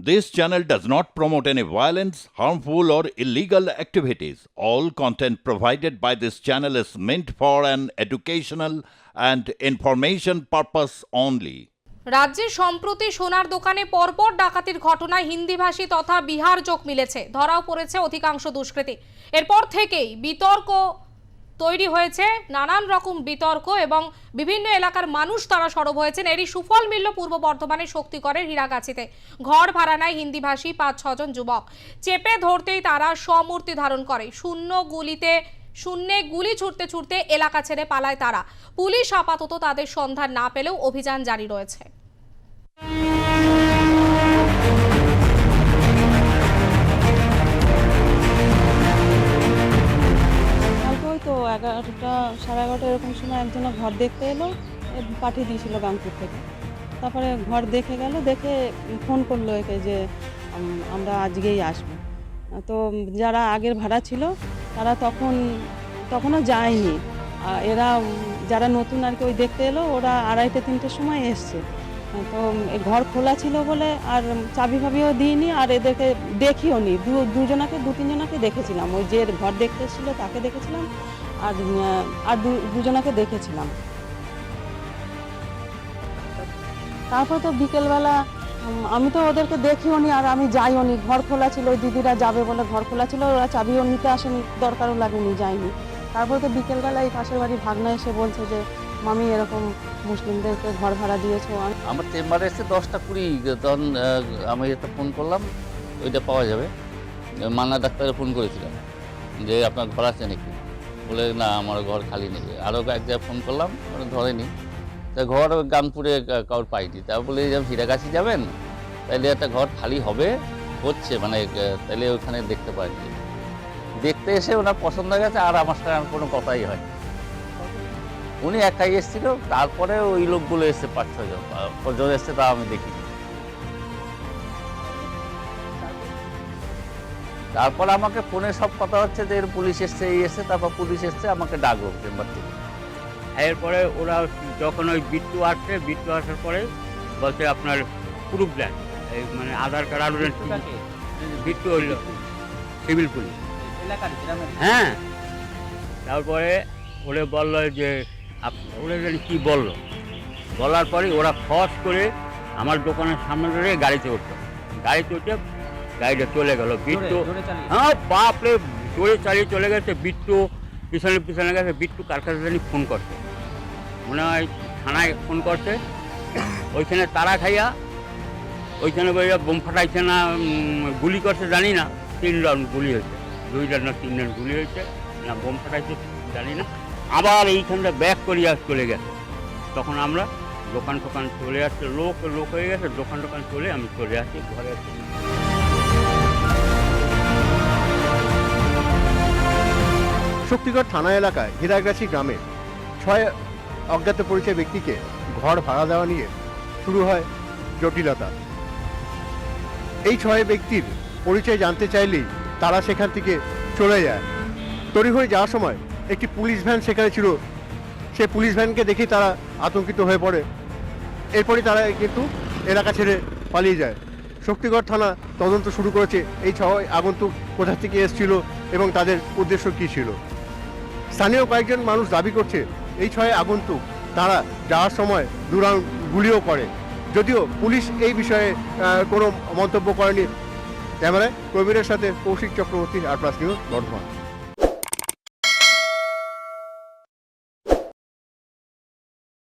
This channel does not promote any violence, harmful, or illegal activities. All content provided by this channel is meant for an educational and information purpose only. রাজ্যে সম্প্রতি সোনার দোকানে পরপর ডাকাতির ঘটনায় হিন্দিভাষী তথা বিহার যোগ মিলেছে ধরাও পড়েছে অধিকাংশ দুষ্কৃতী এরপর থেকেই বিতর্ক তৈরি হয়েছে নানান রকম বিতর্ক এবং বিভিন্ন এলাকার মানুষ তারা সরব হয়েছেন। এরই সুফল মিলল পূর্ব বর্ধমানের শক্তিগড়ের হীরাগাছিতে। ঘর ভাড়া নেয় হিন্দিভাষী পাঁচ ছজন যুবক। চেপে ধরতেই তারা সমূর্তি ধারণ করে। শূন্য গুলিতে, শূন্যে গুলি ছুটতে ছুটতে এলাকা ছেড়ে পালায় তারা। পুলিশ আপাতত তাদের সন্ধান না পেলেও অভিযান জারি রয়েছে। এগারোটা এরকম সময় একজনে ঘর দেখতে এলো পাঠিয়ে দিয়েছিল গাংপুর থেকে। তারপরে ঘর দেখে গেল, দেখে ফোন করল একে যে আমরা আজকেই আসব। তো যারা আগের ভাড়া ছিল, তারা তখন, তখনও যায়নি। এরা, যারা নতুন আর কি ওই দেখতে এলো, ওরা আড়াইটে, তিনটের সময় এসছে। তো ঘর খোলা ছিল বলে আর চাবি ফাবিও দিইনি, আর এদেরকে দেখিও নি দুজনাকে, দু, তিনজনাকে দেখেছিলাম। ওই যে ঘর দেখতে এসেছিল, তাকে দেখেছিলাম। আর আর দুজনাকে দেখেছিলাম। তারপর তো বিকেলবেলা আমি তো ওদেরকে দেখিও নি আর আমি যাইও নি। ঘর খোলা ছিল ওই দিদিরা যাবে বলে ঘর খোলা ছিল, ওরা চাবিও নিতে আসেনি, দরকারও লাগেনি, যায়নি। তারপর তো বিকেলবেলা এই পাশের বাড়ি ভাগনা এসে বলছে যে, মামি, এরকম মুসলিমদেরকে ঘর ভাড়া দিয়েছ। আমি আমার চেম্বারে এসে দশটা কুড়ি, তখন আমি একটা ফোন করলাম, ওইটা পাওয়া যাবে। মান্না ডাক্তারে ফোন করেছিলাম, যে আপনার ঘর আছে নাকি? বলে, না, আমার ঘর খালি নেই। আরও এক জায়গায় ফোন করলাম ধরেনি। তা ঘর গানপুরে কা- কারোর পাইনি। তা বলে যে হিরাগাছি যাবেন? তাইলে একটা ঘর খালি হবে, হচ্ছে মানে তাইলে ওখানে দেখতে পারেনি। দেখতে এসে ওনার পছন্দ হয়ে গেছে, আর আমার সাথে আর কোনো কথাই হয় উনি একাই এসেছিল, তারপরে ওই লোকগুলো এসছে পাঁচ ছজন কজন এসছে তা আমি দেখিনি। তারপর আমাকে ফোনে সব কথা হচ্ছে যে এর পুলিশ এসছে এই এসছে তারপর পুলিশ এসছে আমাকে ডাকবো চেম্বার থেকে এরপরে ওরা যখন ওই বিট্টু আসছে বিট্টু আসার পরে বলছে আপনার প্রুফ দেন। এই মানে আধার কার্ড আর বিট্টু হইল। Civil police. হ্যাঁ। তারপরে ওরে বলল যে আপ- ওরা জানি কী বলল। বলার পরে ওরা খস করে আমার দোকানের সামনে ধরে গাড়িতে উঠল। গাড়িতে উঠে গাড়িটা চলে গেল বিট্টু। হ্যাঁ বাপরে জোরে চালিয়ে চলে গেছে বিট্টু। পিছনে পিছনে গেছে বিট্টু কার কাছে জানি ফোন করছে। মনে হয় থানায় ফোন করছে। ওইখানে তারা খাইয়া ওইখানে বোম ফাটাইছে না গুলি করছে জানি না। তিন রাউন্ড গুলি হয়েছে। দুই রাউন্ড না তিন রাউন্ড গুলি হয়েছে। না বোম ফাটাইছে জানি না। আবার এইখানটা ব্যাক করিয়া চলে গেছে। তখন আমরা দোকান টোকান চলে আসছে। লোক লোক হয়ে গেছে দোকান টোকান চলে আমি চলে আসছি ঘরে আসছি শক্তিগড় থানা এলাকায় হীরাগাছি গ্রামে ছয় অজ্ঞাত পরিচয় ব্যক্তিকে ঘর ভাড়া দেওয়া নিয়ে শুরু হয় জটিলতা। এই ছয় ব্যক্তির পরিচয় জানতে চাইলেই তারা সেখান থেকে চলে যায়। তড়িঘড়ি যাওয়ার সময় একটি পুলিশ ভ্যান সেখানে ছিল। সে পুলিশ ভ্যানকে দেখে তারা আতঙ্কিত হয়ে পড়ে। এরপরই তারা কিন্তু এলাকা ছেড়ে পালিয়ে যায়। শক্তিগড় থানা তদন্ত শুরু করেছে। এই ছয় আগন্তুক কোথা থেকে এসেছিল এবং তাদের উদ্দেশ্য কী ছিল? স্থানীয় কয়েকজন মানুষ দাবি করছে, এই ছয় আগন্তুক, তারা যাওয়ার সময় দুরাউন্ড গুলিও করে। যদিও পুলিশ এই বিষয়ে কোনো মন্তব্য করেনি। ক্যামেরায় প্রবীরের সাথে কৌশিক চক্রবর্তী আর প্লাস নিউজ বর্ধমান।